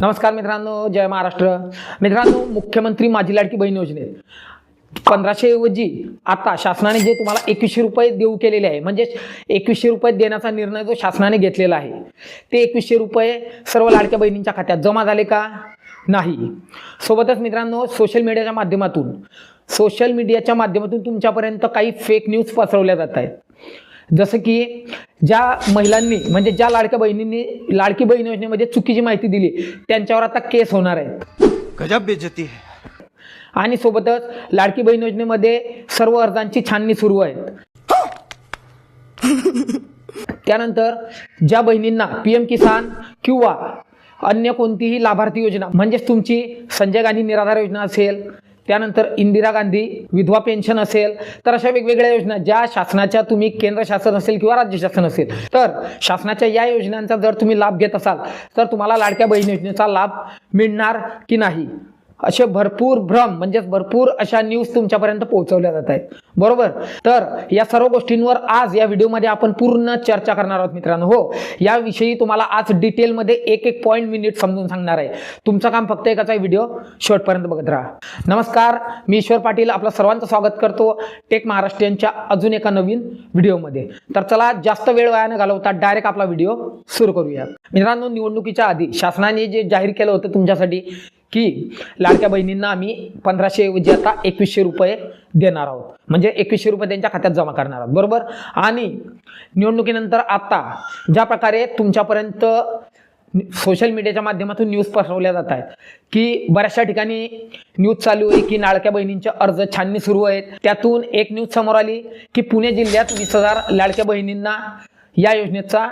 नमस्कार मित्रांनो जय महाराष्ट्र. मित्रांनो मुख्यमंत्री माझी लाडकी बहीण योजनेत. पंधराशे ऐवजी आता शासनाने जे तुम्हाला एकवीसशे रुपये देऊ केलेले आहे म्हणजे एकवीसशे रुपये देण्याचा निर्णय जो शासनाने घेतलेला आहे ते एकवीसशे रुपये सर्व लाडक्या बहिणींच्या खात्यात जमा झाले का? नाही. सोबतच मित्रांनो सोशल मीडियाच्या माध्यमातून सोशल मीडियाच्या माध्यमातून तुमच्यापर्यंत काही फेक न्यूज पसरवल्या जात आहेत. जसं की ज्या महिलांनी म्हणजे ज्या लाडक्या बहिणींनी लाडकी बहीण योजनेमध्ये चुकीची माहिती दिली त्यांच्यावर आता केस होणार आहेत. गजब बेइज्जती है. आणि सोबतच लाडकी बहीण योजनेमध्ये सर्व अर्जांची छाननी सुरू आहे त्यानंतर ज्या बहिणींना पी एम किसान किंवा अन्य कोणतीही लाभार्थी योजना म्हणजेच तुमची संजय गांधी निराधार योजना असेल त्यानंतर इंदिरा गांधी विधवा पेन्शन असेल तर अशा वेगवेगळ्या योजना ज्या शासनाच्या तुम्ही केंद्र शासन असेल किंवा राज्य शासन असेल. तर शासनाच्या या योजनांचा जर तुम्ही लाभ घेत असाल तर तुम्हाला लाडक्या बहीण योजनेचा लाभ मिळणार की नाही? असे भरपूर भ्रम म्हणजेच भरपूर अशा न्यूज तुमच्यापर्यंत पोहोचवल्या जात आहेत. बरोबर? तर या सर्व गोष्टींवर आज या व्हिडिओमध्ये आपण पूर्ण चर्चा करणार आहोत मित्रांनो. हो याविषयी तुम्हाला आज डिटेलमध्ये एक एक पॉईंट मिनिट समजून सांगणार आहे. तुमचं काम फक्त एकाचा व्हिडिओ शेवटपर्यंत बघत राहा. नमस्कार मी ईश्वर पाटील आपलं सर्वांचं स्वागत करतो टेक महाराष्ट्रीयनच्या अजून एका नवीन व्हिडिओमध्ये. तर चला जास्त वेळ वाया न घालवता डायरेक्ट आपला व्हिडिओ सुरू करूया. मित्रांनो निवडणुकीच्या आधी शासनाने जे जाहीर केलं होतं तुमच्यासाठी की लाडक्या बहिणींना आम्ही पंधराशे ऐवजी आता एकवीसशे रुपये देणार आहोत. म्हणजे एकवीसशे रुपये त्यांच्या खात्यात जमा करणार आहोत. बरोबर? आणि निवडणुकीनंतर आता ज्या प्रकारे तुमच्यापर्यंत सोशल मीडियाच्या माध्यमातून न्यूज पसरवल्या जात आहेत की बऱ्याचशा ठिकाणी न्यूज चालू आहे की लाडक्या बहिणींचे अर्ज छाननी सुरू आहेत. त्यातून एक न्यूज समोर आली की पुणे जिल्ह्यात वीस हजार लाडक्या बहिणींना या योजनेचा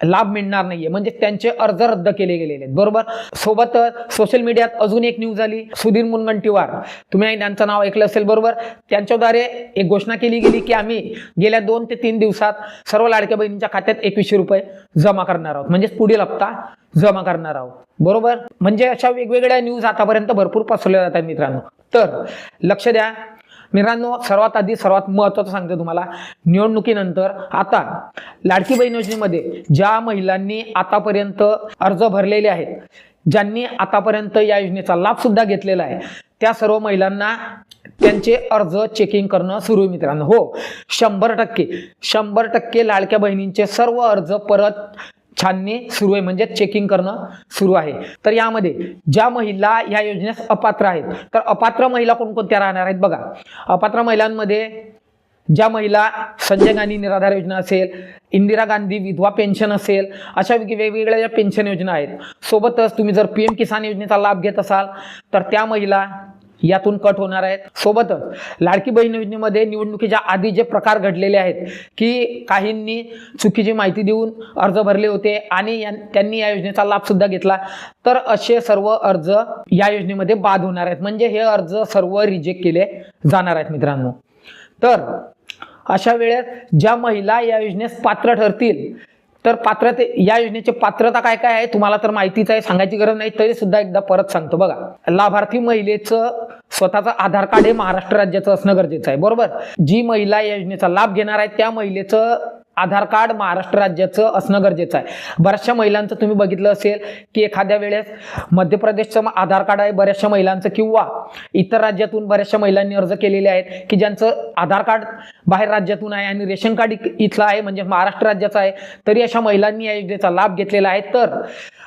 लाभ मिळणार नाहीये. म्हणजे त्यांचे अर्ज रद्द केले गेलेले आहेत. बरोबर? सोबतच सोशल मीडियात अजून एक न्यूज आली. सुधीर मुनगंटीवार. तुम्ही त्यांचं नाव ऐकलं असेल बरोबर? त्यांच्याद्वारे एक घोषणा केली गेली की आम्ही गेल्या दोन ते तीन दिवसात सर्व लाडक्या बहिणींच्या खात्यात एकवीसशे रुपये जमा करणार आहोत. म्हणजेच पुढील हप्ता जमा करणार आहोत. बरोबर? म्हणजे अशा वेगवेगळ्या न्यूज आतापर्यंत भरपूर पसरल्या जातात मित्रांनो. तर लक्ष द्या. मित्रांनो सर्वात आधी सर्वात महत्त्वाचं सांगतो तुम्हाला. निवडणुकीनंतर आता लाडकी बहीण योजनेमध्ये ज्या महिलांनी आतापर्यंत अर्ज भरलेले आहेत ज्यांनी आतापर्यंत या योजनेचा लाभ सुद्धा घेतलेला आहे त्या सर्व महिलांना त्यांचे अर्ज चेकिंग करणं सुरू आहे मित्रांनो. हो शंभर टक्के. शंभर टक्के लाडक्या बहिणींचे सर्व अर्ज परत छाननी सुरू आहे म्हणजे चेकिंग करणं सुरू आहे. तर यामध्ये ज्या महिला या योजनेस अपात्र आहेत तर अपात्र महिला कोणकोणत्या राहणार आहेत बघा. अपात्र महिलांमध्ये ज्या महिला संजय गांधी निराधार योजना असेल इंदिरा गांधी विधवा पेन्शन असेल अशा वेगवेगळ्या ज्या पेन्शन योजना आहेत सोबतच तुम्ही जर पी एम किसान योजनेचा लाभ घेत असाल तर त्या महिला यातून कट होणार आहेत. सोबतच लाडकी बहीण योजनेमध्ये निवडणुकीच्या आधी जे प्रकार घडलेले आहेत की काहींनी चुकीची माहिती देऊन अर्ज भरले होते आणि त्यांनी या योजनेचा लाभ सुद्धा घेतला. तर असे सर्व अर्ज या योजनेमध्ये बाद होणार आहेत. म्हणजे हे अर्ज सर्व रिजेक्ट केले जाणार आहेत मित्रांनो. तर अशा वेळेस ज्या महिला या योजनेस पात्र ठरतील तर पात्रते या योजनेची पात्रता काय काय आहे तुम्हाला तर माहितीच आहे सांगायची गरज नाही तरी सुद्धा एकदा परत सांगतो बघा. लाभार्थी महिलेचं स्वतःचं आधार कार्ड हे महाराष्ट्र राज्याचं असणं गरजेचं आहे बरोबर? जी महिला या योजनेचा लाभ घेणार आहे त्या महिलेचं आधार कार्ड महाराष्ट्र राज्याचं असणं गरजेचं आहे. बऱ्याचशा महिलांचं तुम्ही बघितलं असेल की एखाद्या वेळेस मध्य प्रदेशचं आधार कार्ड आहे बऱ्याचशा महिलांचं किंवा इतर राज्यातून बऱ्याचशा महिलांनी अर्ज केलेले आहेत की ज्यांचं आधार कार्ड बाहेर राज्यातून आहे आणि रेशन कार्ड इथलं आहे म्हणजे महाराष्ट्र राज्याचं आहे तरी अशा महिलांनी या योजनेचा लाभ घेतलेला आहे. तर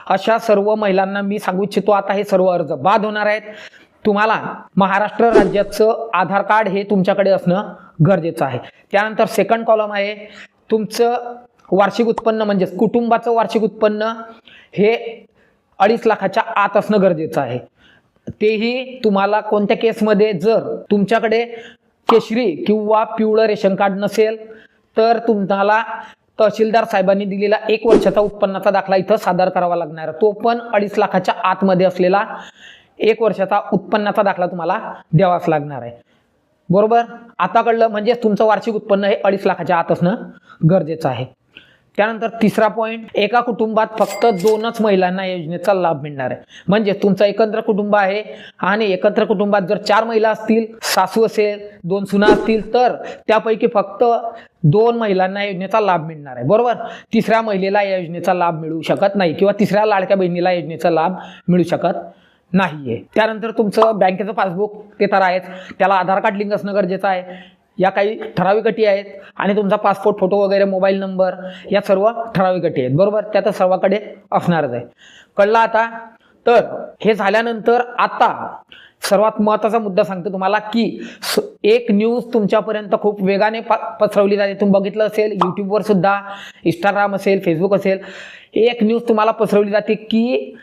अशा सर्व महिलांना मी सांगू इच्छितो आता हे सर्व अर्ज बाद होणार आहेत. तुम्हाला महाराष्ट्र राज्याचं आधार कार्ड हे तुमच्याकडे असणं गरजेचं आहे. त्यानंतर सेकंड कॉलम आहे. तुमचं वार्षिक उत्पन्न म्हणजेच कुटुंबाचं वार्षिक उत्पन्न हे अडीच लाखाच्या आत असणं गरजेचं आहे तेही तुम्हाला कोणत्या केसमध्ये जर तुमच्याकडे केशरी किंवा पिवळं रेशन कार्ड नसेल तर तुम्हाला तहसीलदार साहेबांनी दिलेला एक वर्षाचा उत्पन्नाचा दाखला इथं सादर करावा लागणार आहे. तो पण अडीच लाखाच्या आतमध्ये असलेला एक वर्षाचा उत्पन्नाचा दाखला तुम्हाला द्यावाच लागणार आहे बरोबर? आता कळलं म्हणजे तुमचं वार्षिक उत्पन्न हे अडीच लाखाच्या आत असणं गरजेचं आहे. त्यानंतर तिसरा पॉईंट एका कुटुंबात फक्त दोनच महिलांना योजनेचा लाभ मिळणार आहे. म्हणजे तुमचं एकत्र कुटुंब आहे आणि एकत्र कुटुंबात जर चार महिला असतील सासू असेल दोन सुना असतील तर त्यापैकी फक्त दोन महिलांना योजनेचा लाभ मिळणार आहे. बरोबर? तिसऱ्या महिलेला या योजनेचा लाभ मिळू शकत नाही किंवा तिसऱ्या लाडक्या बहिणीला योजनेचा लाभ मिळू शकत नाही आहे त्यानंतर तुमचं बँकेचं पासबुक ते तर आहेच. त्याला आधार कार्ड लिंक असणं गरजेचं आहे. या काही ठराविक अटी आहेत. आणि तुमचा पासपोर्ट फोटो वगैरे मोबाईल नंबर या सर्व ठराविक अटी आहेत. बरोबर? त्या तर सर्वाकडे असणारच आहे. कळलं आता? तर हे झाल्यानंतर आता सर्वात महत्त्वाचा मुद्दा सांगतो तुम्हाला की स- एक न्यूज तुमच्यापर्यंत खूप वेगाने प पसरवली जाते. तुम्ही बघितलं असेल यूट्यूबवर सुद्धा इंस्टाग्राम असेल फेसबुक असेल. एक न्यूज तुम्हाला पसरवली जाते की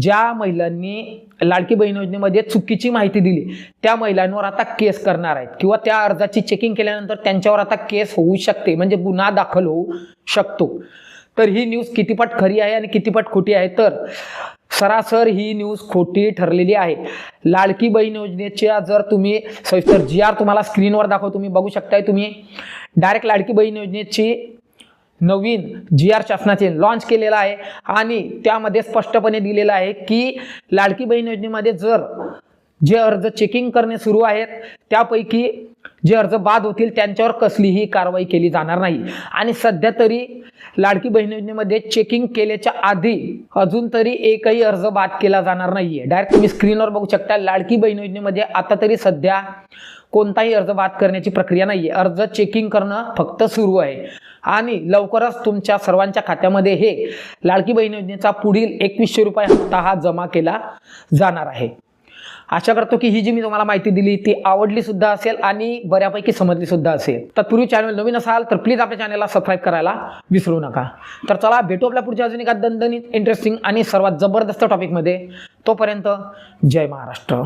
ज्या महिलांनी लाडकी बहीण योजनेमध्ये चुकीची माहिती दिली त्या महिलांवर आता केस करणार आहेत. किंवा त्या अर्जाची चेकिंग केल्यानंतर त्यांच्यावर आता केस होऊ शकते. म्हणजे गुन्हा दाखल होऊ शकतो. तर ही न्यूज कितीपट खरी आहे आणि कितीपट खोटी आहे? तर सरासर ही न्यूज खोटी ठरलेली आहे. लाडकी बहीण योजनेच्या जर तुम्ही सविस्तर जी आर तुम्हाला स्क्रीनवर दाखव तुम्ही बघू शकताय तुम्ही. डायरेक्ट लाडकी बहीण योजनेची नवीन जी आर शासनाचे लॉन्च केलेलं आहे. आणि त्यामध्ये स्पष्टपणे दिलेलं आहे की लाडकी बहीण योजनेमध्ये जर जे अर्ज चेकिंग करणे सुरू आहेत त्यापैकी जे अर्ज बाद होतील त्यांच्यावर कसलीही कारवाई केली जाणार नाही. आणि सध्या तरी लाडकी बहीण योजनेमध्ये चेकिंग केल्याच्या आधी अजून तरी एकही अर्ज बाद केला जाणार नाहीये. डायरेक्ट तुम्ही स्क्रीनवर बघू शकता लाडकी बहीण योजनेमध्ये आता तरी सध्या कोणताही अर्ज बाद करण्याची प्रक्रिया नाहीये. अर्ज चेकिंग करणं फक्त सुरू आहे. आणि लवकरच तुमच्या सर्वांच्या खात्यामध्ये हे लाडकी बहीण योजनेचा पुढील एकवीसशे रुपये हप्ता हा जमा केला जाणार आहे. आशा करतो की ही जी मी तुम्हाला माहिती दिली ती आवडली सुद्धा असेल आणि बऱ्यापैकी समजली सुद्धा असेल. तत्पूर्वी चॅनल नवीन असाल तर प्लीज आपल्या चॅनलला सबस्क्राईब करायला विसरू नका. तर चला भेटू आपल्या पुढच्या अजून एका दणदणीत इंटरेस्टिंग आणि सर्वात जबरदस्त टॉपिकमध्ये तोपर्यंत जय महाराष्ट्र.